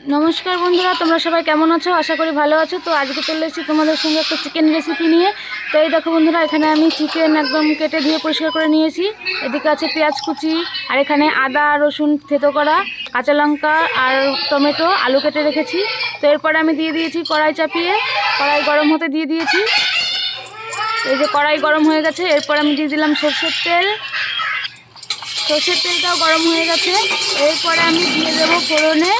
নমস্কার বন্ধুরা, তোমরা সবাই কেমন আছো? আশা করি ভালো আছো। তো আজকে চলে এসেছি তোমাদের সঙ্গে একটা চিকেন রেসিপি নিয়ে। তো এই দেখো বন্ধুরা, এখানে আমি চিকেন একদম কেটে ধুয়ে পরিষ্কার করে নিয়েছি। এদিকে আছে পেঁয়াজ কুচি, আর এখানে আদা, রসুন থেতো করা, কাঁচা লঙ্কা আর টমেটো, আলু কেটে রেখেছি। তো এরপরে আমি দিয়ে দিয়েছি কড়াই চাপিয়ে, কড়াই গরম হতে দিয়ে দিয়েছি। এই যে কড়াই গরম হয়ে গেছে, এরপর আমি দিয়ে দিলাম সর্ষের তেল। সর্ষের তেলটাও গরম হয়ে গেছে। এরপরে আমি দিয়ে দেবো ফোড়নে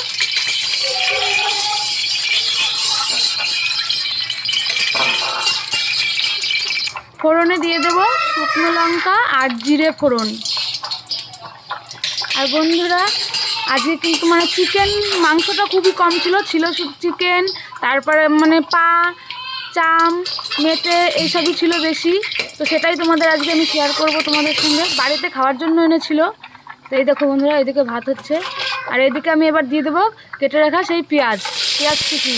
ফোড়নে দিয়ে দেব শুকনো লঙ্কা আর জিরে ফোড়ন। আর বন্ধুরা, আজকে কিন্তু মানে চিকেন মাংসটা খুবই কম ছিল ছিল চিকেন তারপরে মানে পা, চাম, মেটে এইসবই ছিল বেশি। তো সেটাই তোমাদের আজকে আমি শেয়ার করব তোমাদের সঙ্গে। বাড়িতে খাওয়ার জন্য এনেছিল। তো এই দেখো বন্ধুরা, এদিকে ভাত হচ্ছে। আর এদিকে আমি এবার দিয়ে দেবো কেটে রাখা সেই পেঁয়াজ পেঁয়াজ কুচি।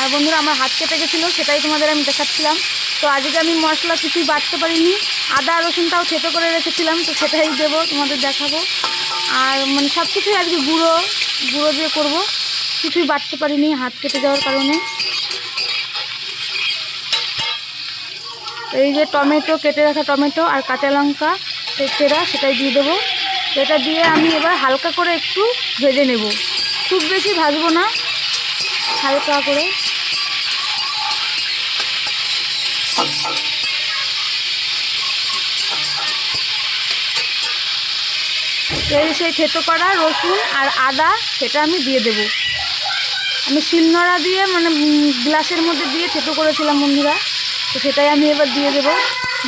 আর বন্ধুরা, আমার হাত কেটে গেছিল, সেটাই তোমাদের আমি দেখাচ্ছিলাম। তো আজকে আমি মশলা কিছুই বাটতে পারিনি। আদা, রসুনটাও ছেটো করে রেখেছিলাম, তো সেটাই দেবো, তোমাদের দেখাবো। আর মানে সব কিছুই আজকে গুঁড়ো গুঁড়ো দিয়ে করব। কিছুই বাটতে পারিনি হাত কেটে যাওয়ার কারণে। এই যে টমেটো, কেটে রাখা টমেটো আর কাঁচা লঙ্কা চেরা, সেটাই দিয়ে দেবো। এটা দিয়ে আমি এবার হালকা করে একটু ভেজে নেব। খুব বেশি ভাজবো না, হালকা করে। এই সেই থেতো করা রসুন আর আদা, সেটা আমি দিয়ে দেব। আমি শিলনোড়া দিয়ে মানে গ্লাসের মধ্যে দিয়ে থেতো করেছিলাম বন্ধুরা। তো সেটাই আমি এবার দিয়ে দেবো।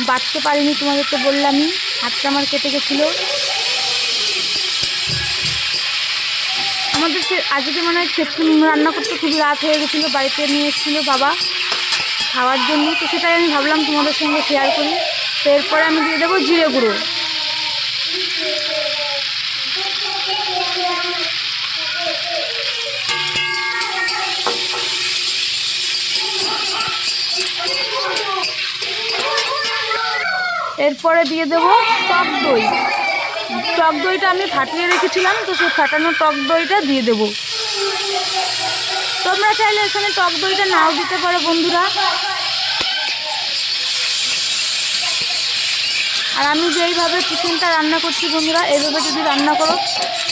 বাটতে পারিনি, তোমাদের তো বললামই। হাতটা আমার কেটে গেছিল। আমাদের আজকে মানে রান্না করতে খুবই রাত হয়ে গেছিল, বাড়িতে নিয়ে এসেছিল বাবা। খাওয়ার জন্য তো সেটাই আমি ভাবলাম তোমাদের সঙ্গে শেয়ার করি। তো এরপরে আমি দিয়ে দেবো জিরে গুঁড়ো। এরপরে দিয়ে দেবো টক দই। টক দইটা আমি ফাটিয়ে রেখেছিলাম, তো সেই ফাটানো টক দইটা দিয়ে দেবো। তোমরা চাইলে এখানে টক দইটা নাও দিতে পারো বন্ধুরা। আর আমি যেইভাবে চিকেনটা রান্না করছি বন্ধুরা এইভাবে যদি রান্না করো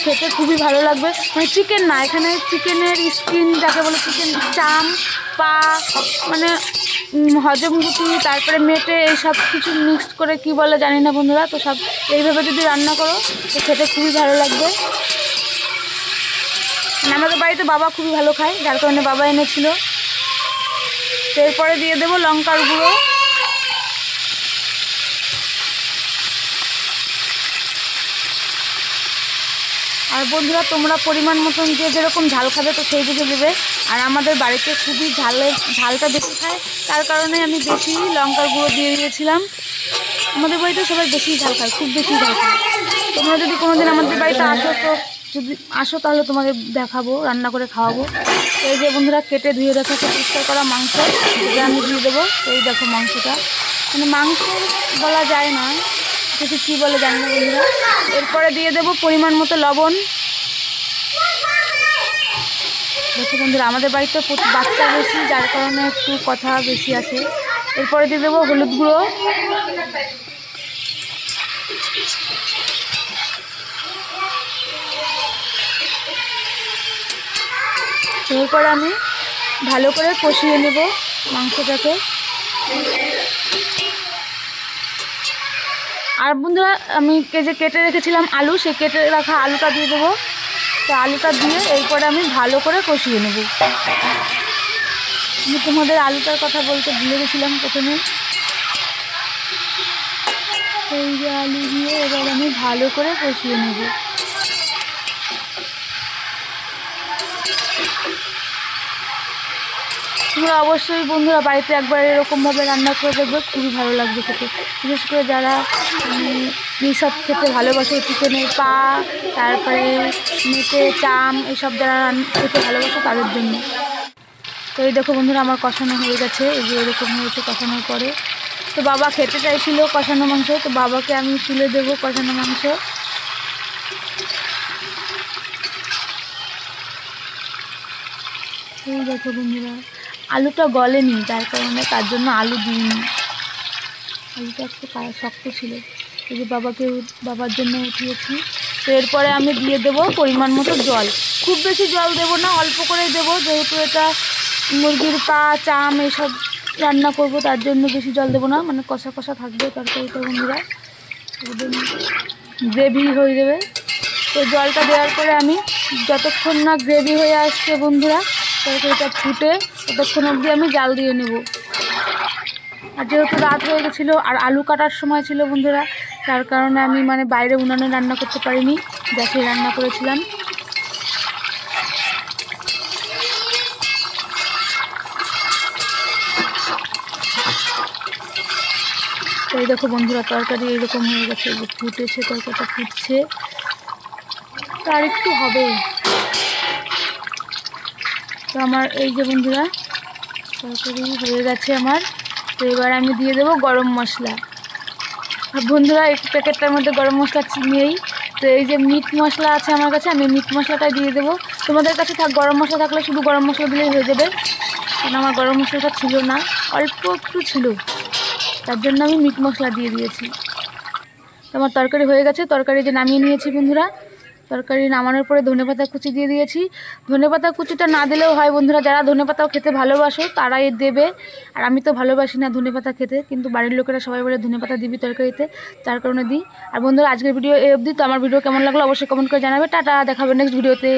খেতে খুবই ভালো লাগবে। মানে চিকেন না এখানে চিকেনের স্কিন যাকে বলে চিকেন চাম পা মানে উম, হজম গুটি তারপরে মেটে এই সব কিছু মিক্সড করে কি বলে জানি না বন্ধুরা। তো সব এইভাবে যদি রান্না করো তো খেতে খুবই ভালো লাগবে। আমাদের বাড়িতে বাবা খুবই ভালো খায়, যার কারণে বাবা এনেছিল। তো এরপরে দিয়ে দেবো লঙ্কার গুঁড়ো। আর বন্ধুরা, তোমরা পরিমাণ মতন যে যেরকম ঝাল খাবে তো সেই বুঝে দেবে আর আমাদের বাড়িতে খুবই ঝালের, ঝালটা বেশি খায়, তার কারণে আমি বেশি লঙ্কার গুঁড়ো দিয়ে দিয়েছিলাম। আমাদের বাড়িতে সবাই বেশি ঝাল খায়, খুব বেশি ঝাল খায়। তোমরা যদি কোনোদিন আমাদের বাড়িতে আসো তো যদি আসো তাহলে তোমাকে দেখাবো, রান্না করে খাওয়াবো। এই যে বন্ধুরা, কেটে ধুয়ে রাখা পরিষ্কার করা মাংস। এটা আমি দিয়ে দেবো। এই দেখো মাংসটা। মানে মাংস বলা যায় না কিছু কী বলে জানি না বন্ধুরা। এরপরে দিয়ে দেবো পরিমাণ মতো লবণ। দেখো বন্ধুরা, আমাদের বাড়িতে প্রচুর বাচ্চা বেশি, যার কারণে একটু কথা বেশি আছে। এরপরে দিয়ে দেবো হলুদ গুঁড়ো। এরপরে আমি ভালো করে কষিয়ে নেব মাংসটাকে। আর বন্ধুরা, আমি যে কেটে রেখেছিলাম আলু, সেই কেটে রাখা আলুটা দিয়ে দেবো। তো আলুটা দিয়ে এরপরে আমি ভালো করে কষিয়ে নেব। আমি তোমাদের আলুটার কথা বলতে ভুলে গেছিলাম প্রথমে। এই যে আলু দিয়ে এবার আমি ভালো করে কষিয়ে নেব। তোমরা অবশ্যই বন্ধুরা বাড়িতে একবার এরকমভাবে রান্না করে দেখবে, খুবই ভালো লাগবে খেতে। বিশেষ করে যারা এইসব খেতে ভালোবাসে চিকেনের পা, তারপরে মেটে চাম, এইসব যারা খেতে ভালোবাসে তাদের জন্য। তো এই দেখো বন্ধুরা, আমার কষানো হয়ে গেছে। এই যে এরকম হয়েছে কষানোর পরে। তো বাবা খেতে চাইছিল কষানো মাংস, তো বাবাকে আমি তুলে দেবো কষানো মাংস। এই দেখো বন্ধুরা। আলুটা গলেনি, যার কারণে তার জন্য আলু দিইনি। আলুটা একটু শক্ত ছিল। এই যে বাবাকে বাবার জন্য উঠিয়েছি। তো এরপরে আমি দিয়ে দেবো পরিমাণ মতো জল। খুব বেশি জল দেবো না, অল্প করেই দেবো। যেহেতু এটা মুরগির পা, চাম এসব রান্না করব, তার জন্য বেশি জল দেবো না। মানে কষা কষা থাকবে তরকারিটা বন্ধুরা। গ্রেভি হয়ে যাবে। তো জলটা দেওয়ার পরে আমি যতক্ষণ না গ্রেভি হয়ে আসছে বন্ধুরা তরকারিটা ফুটে ততক্ষণ অবধি আমি জাল দিয়ে নেব। আর যেহেতু রাত হয়ে গেছিল আর আলু কাটার সময় ছিল বন্ধুরা, তার কারণে আমি মানে বাইরে উনানে রান্না করতে পারিনি, গ্যাসে রান্না করেছিলাম। এই দেখো বন্ধুরা, তরকারি এরকম হয়ে গেছে ফুটেছে, তরকারিটা ফুটছে। তো আর একটু হবে। তো আমার, এই যে বন্ধুরা তরকারি হয়ে গেছে আমার। তো এবার আমি দিয়ে দেবো গরম মশলা। আর বন্ধুরা, এই প্যাকেটটার মধ্যে গরম মশলা নেই। তো এই যে মিট মশলা আছে আমার কাছে, আমি মিট মশলাটাই দিয়ে দেবো। তোমাদের কাছে থাক, গরম মশলা থাকলে শুধু গরম মশলা দিলেই হয়ে যাবে। কারণ আমার গরম মশলাটা ছিল না, অল্প একটু ছিল। তার জন্য আমি মিট মশলা দিয়ে দিয়েছি। তো আমার তরকারি হয়ে গেছে, তরকারি যে নামিয়ে নিয়েছি বন্ধুরা তরকারি নামানোর পরে ধনেপাতা কুচি দিয়ে দিয়েছি। ধনেপাতা কুচিটা না দিলেও হয় বন্ধুরা, যারা ধনেপাতাও খেতে ভালোবাসো তারাই দেবে। আর আমি তো ভালোবাসি না ধনেপাতা খেতে, কিন্তু বাড়ির লোকেরা সবাই বলে ধনেপাতা দিবি তরকারিতে, তার কারণে দিই। আর বন্ধুরা, আজকের ভিডিও এ অবধি, তো আমার ভিডিও কেমন লাগল অবশ্যই কমেন্ট করে জানাবে। টাটা দেখাবে নেক্সট ভিডিওতে